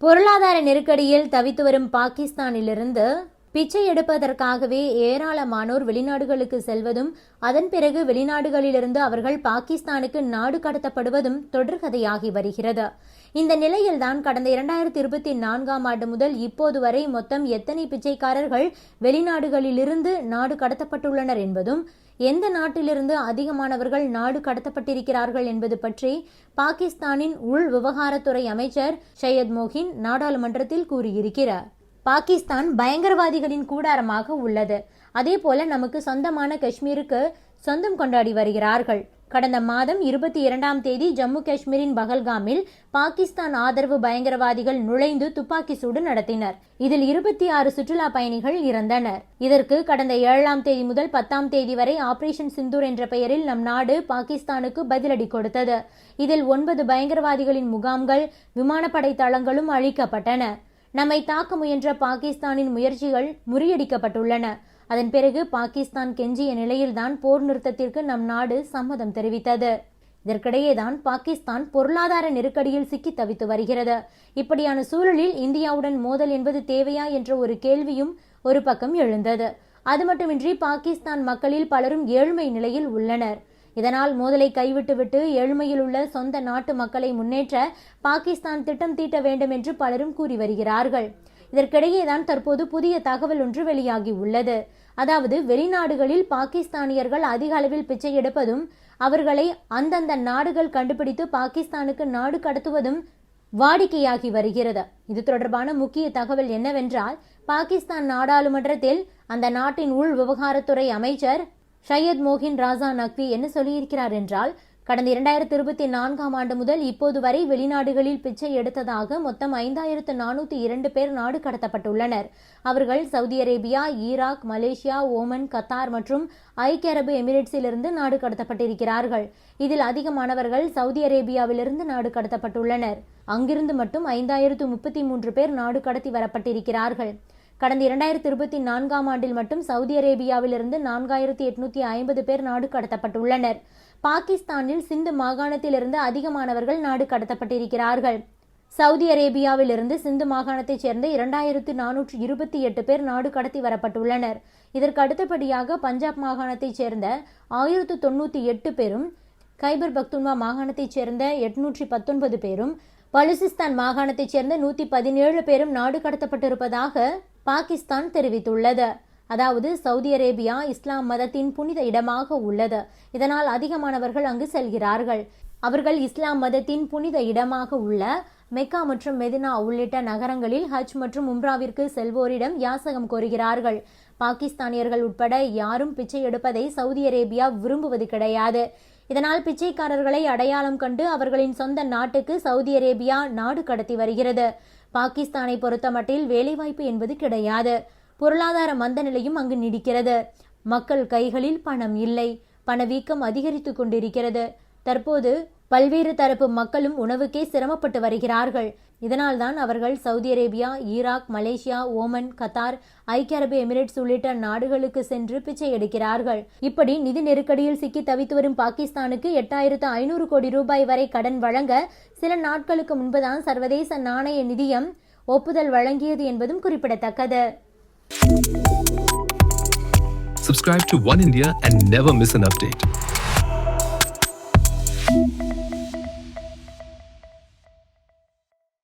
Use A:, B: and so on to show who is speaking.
A: பொருளாதார நெருக்கடியில் தவித்து வரும் பாகிஸ்தானிலிருந்து பிச்சை எடுப்பதற்காகவே ஏராளமானோர் வெளிநாடுகளுக்கு செல்வதும் அதன் பிறகு வெளிநாடுகளிலிருந்து அவர்கள் பாகிஸ்தானுக்கு நாடு கடத்தப்படுவதும் தொடர்கதையாகி வருகிறது. இந்த நிலையில்தான் கடந்த இரண்டாயிரத்தி இருபத்தி நான்காம் ஆண்டு முதல் இப்போது வரை மொத்தம் எத்தனை பிச்சைக்காரர்கள் வெளிநாடுகளிலிருந்து நாடு கடத்தப்பட்டுள்ளனர் என்பதும் எந்த நாட்டிலிருந்து அதிகமானவர்கள் நாடு கடத்தப்பட்டிருக்கிறார்கள் என்பது பற்றி பாகிஸ்தானின் உள் விவகாரத்துறை அமைச்சர் சையத் மோகின் நாடாளுமன்றத்தில் கூறியிருக்கிறார். பாகிஸ்தான் பயங்கரவாதிகளின் கூடாரமாக உள்ளது. அதே போல நமக்கு சொந்தமான காஷ்மீருக்கு சொந்தம் கொண்டாடி வருகிறார்கள். கடந்த மாதம் இருபத்தி இரண்டாம் தேதி ஜம்மு காஷ்மீரின் பகல்காமில் பாகிஸ்தான் ஆதரவு பயங்கரவாதிகள் நுழைந்து துப்பாக்கி சூடு நடத்தினர். இதில் இருபத்தி ஆறு சுற்றுலா பயணிகள் இறந்தனர். இதற்கு கடந்த ஏழாம் தேதி முதல் பத்தாம் தேதி வரை ஆபரேஷன் சிந்தூர் என்ற பெயரில் நம் நாடு பாகிஸ்தானுக்கு பதிலடி கொடுத்தது. இதில் ஒன்பது பயங்கரவாதிகளின் முகாம்கள் விமானப்படை தளங்களும் அழிக்கப்பட்டன. நம்மை தாக்க முயன்ற பாகிஸ்தானின் முயற்சிகள் முறியடிக்கப்பட்டுள்ளன. அதன் பிறகு பாகிஸ்தான் கெஞ்சிய நிலையில்தான் போர் நிறுத்தத்திற்கு நம் நாடு சம்மதம் தெரிவித்தது. இதற்கிடையேதான் பாகிஸ்தான் பொருளாதார நெருக்கடியில் சிக்கி தவித்து வருகிறது. இப்படியான சூழலில் இந்தியாவுடன் மோதல் என்பது தேவையா என்ற ஒரு கேள்வியும் ஒரு பக்கம் எழுந்தது. அது மட்டுமின்றி பாகிஸ்தான் மக்களில் பலரும் ஏழ்மை நிலையில் உள்ளனர். இதனால் மோதலை கைவிட்டுவிட்டு ஏழ்மையில் உள்ள சொந்த நாட்டு மக்களை முன்னேற்ற பாகிஸ்தான் திட்டம் தீட்ட வேண்டும் என்று பலரும் கூறி வருகிறார்கள். இதற்கிடையேதான் தற்போது புதிய தகவல் ஒன்று வெளியாகி உள்ளது அதாவது வெளிநாடுகளில் பாகிஸ்தானியர்கள் அதிக அளவில் பிச்சை எடுப்பதும் அவர்களை அந்தந்த நாடுகள் கண்டுபிடித்து பாகிஸ்தானுக்கு நாடு கடத்துவதும் வாடிக்கையாகி வருகிறது. இது தொடர்பான முக்கிய தகவல் என்னவென்றால் பாகிஸ்தான் நாடாளுமன்றத்தில் அந்த நாட்டின் உள் விவகாரத்துறை அமைச்சர் ஷையத் மோகின் ராசா நக்வி என்ன சொல்லியிருக்கிறார் என்றால் கடந்த இரண்டாயிரத்தி இருபத்தி நான்காம் ஆண்டு முதல் இப்போது வரை வெளிநாடுகளில் பிச்சை எடுத்ததாக மொத்தம் ஐந்தாயிரத்து நானூற்றி இரண்டு பேர் நாடு கடத்தப்பட்டுள்ளனர். அவர்கள் Saudi Arabia Iraq Malaysia Oman Qatar மற்றும் ஐக்கிய அரபு எமிரேட்ஸிலிருந்து நாடு கடத்தப்பட்டிருக்கிறார்கள். இதில் அதிகமானவர்கள் சவுதி அரேபியாவிலிருந்து நாடு கடத்தப்பட்டுள்ளனர். அங்கிருந்து மட்டும் ஐந்தாயிரத்து முப்பத்தி மூன்று பேர் நாடு கடத்தி வரப்பட்டிருக்கிறார்கள். கடந்த இரண்டாயிரத்தி இருபத்தி நான்காம் ஆண்டில் மட்டும் சவுதி அரேபியாவிலிருந்து நான்காயிரத்தி எட்நூத்தி ஐம்பது பேர் நாடு கடத்தப்பட்டுள்ளனர். பாகிஸ்தானில் சிந்து மாகாணத்திலிருந்து அதிகமானவர்கள் நாடு கடத்தப்பட்டிருக்கிறார்கள். சவுதி அரேபியாவிலிருந்து சிந்து மாகாணத்தைச் சேர்ந்த இரண்டாயிரத்து நானூற்று இருபத்தி எட்டு பேர் நாடு கடத்தி வரப்பட்டுள்ளனர். இதற்கு அடுத்தபடியாக பஞ்சாப் மாகாணத்தைச் சேர்ந்த ஆயிரத்து தொண்ணூற்றி எட்டு பேரும் கைபர் பக்துன்வா மாகாணத்தைச் சேர்ந்த எட்நூற்றி பத்தொன்பது பேரும் பலுசிஸ்தான் மாகாணத்தைச் சேர்ந்த நூற்றி பதினேழு பேரும் நாடு கடத்தப்பட்டிருப்பதாக பாகிஸ்தான் தெரிவித்துள்ளது. அதாவது சவுதி அரேபியா இஸ்லாம் மதத்தின் புனித இடமாக உள்ளது. இதனால் அதிகமானவர்கள் அங்கு செல்கிறார்கள். அவர்கள் இஸ்லாம் மதத்தின் புனித இடமாக உள்ள மெக்கா மற்றும் மெதினா உள்ளிட்ட நகரங்களில் ஹஜ் மற்றும் உம்ராவிற்கு செல்வோரிடம் யாசகம் கோருகிறார்கள். பாகிஸ்தானியர்கள் உட்பட யாரும் பிச்சை எடுப்பதை சவுதி அரேபியா விரும்புவது கிடையாது. இதனால் பிச்சைக்காரர்களை அடையாளம் கண்டு அவர்களின் சொந்த நாட்டுக்கு சவுதி அரேபியா நாடு கடத்தி வருகிறது. பாகிஸ்தானை பொறுத்தமட்டில் வேலைவாய்ப்பு என்பது கிடையாது. பொருளாதார மந்த நிலையும் அங்கு நீடிக்கிறது. மக்கள் கைகளில் பணம் இல்லை. பணவீக்கம் அதிகரித்து கொண்டிருக்கிறது. தற்போது பல்வேறு தரப்பு மக்களும் உணவுக்கே சிரமப்பட்டு வருகிறார்கள். இதனால்தான் அவர்கள் Saudi Arabia Iraq Malaysia Oman Qatar ஐக்கிய அரபு எமிரேட்ஸ் உள்ளிட்ட நாடுகளுக்கு சென்று பிச்சை எடுக்கிறார்கள் இப்படி நிதி நெருக்கடியில் சிக்கி தவித்து வரும் பாகிஸ்தானுக்கு எட்டாயிரத்து ஐநூறு கோடி ரூபாய் வரை கடன் வழங்க சில நாட்களுக்கு முன்புதான் சர்வதேச நாணய நிதியம் ஒப்புதல் வழங்கியது என்பதும் குறிப்பிடத்தக்கது
B: Subscribe to One India and never miss an update.